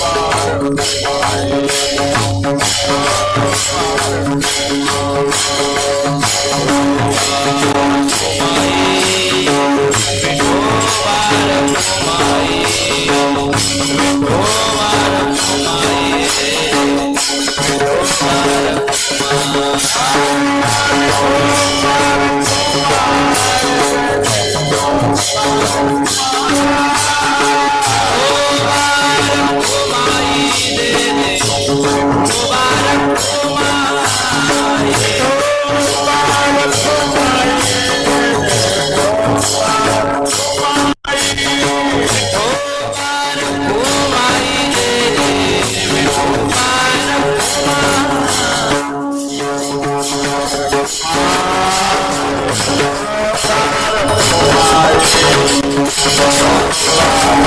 Bye.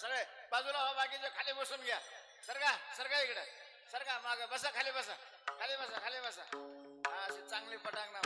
सगळे बाजूला हो बाकीचे खाली बसून घ्या सरका सरका इकडे सरका माग बसा खाली बसा खाली बसा खाली बसा हा अशी चांगली पटांगणा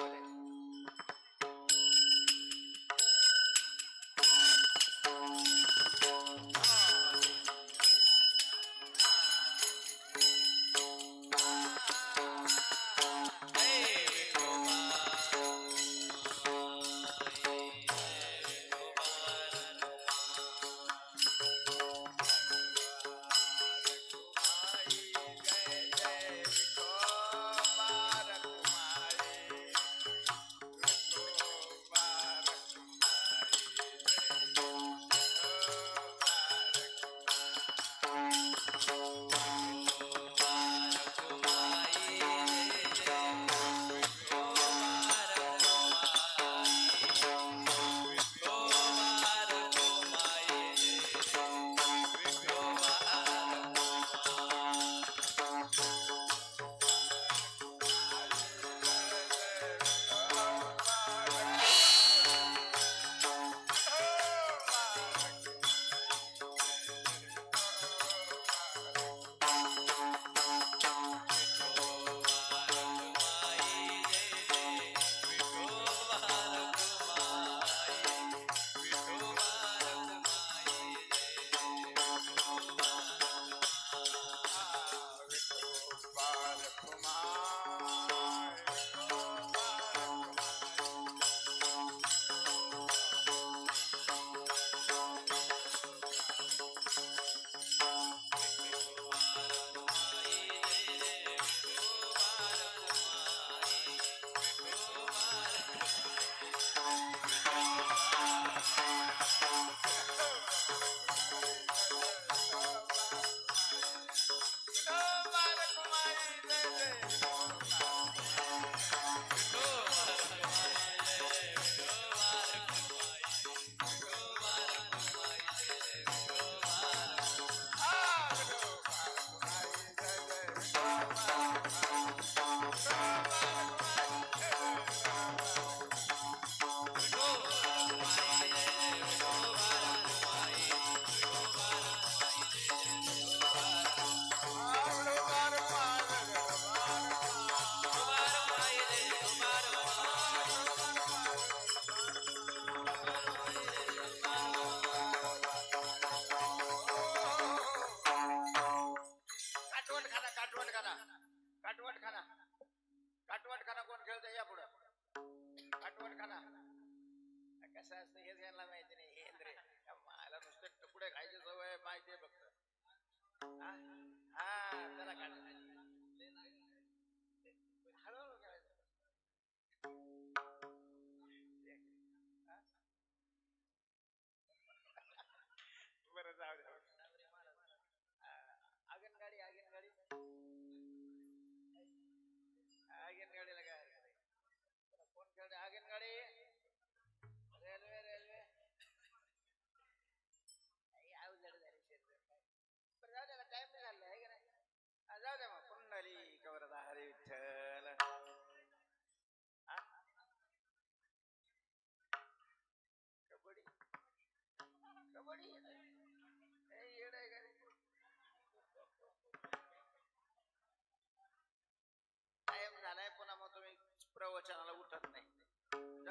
वचनाला उठत नाही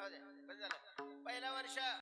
पहिल्या द्या वर्ष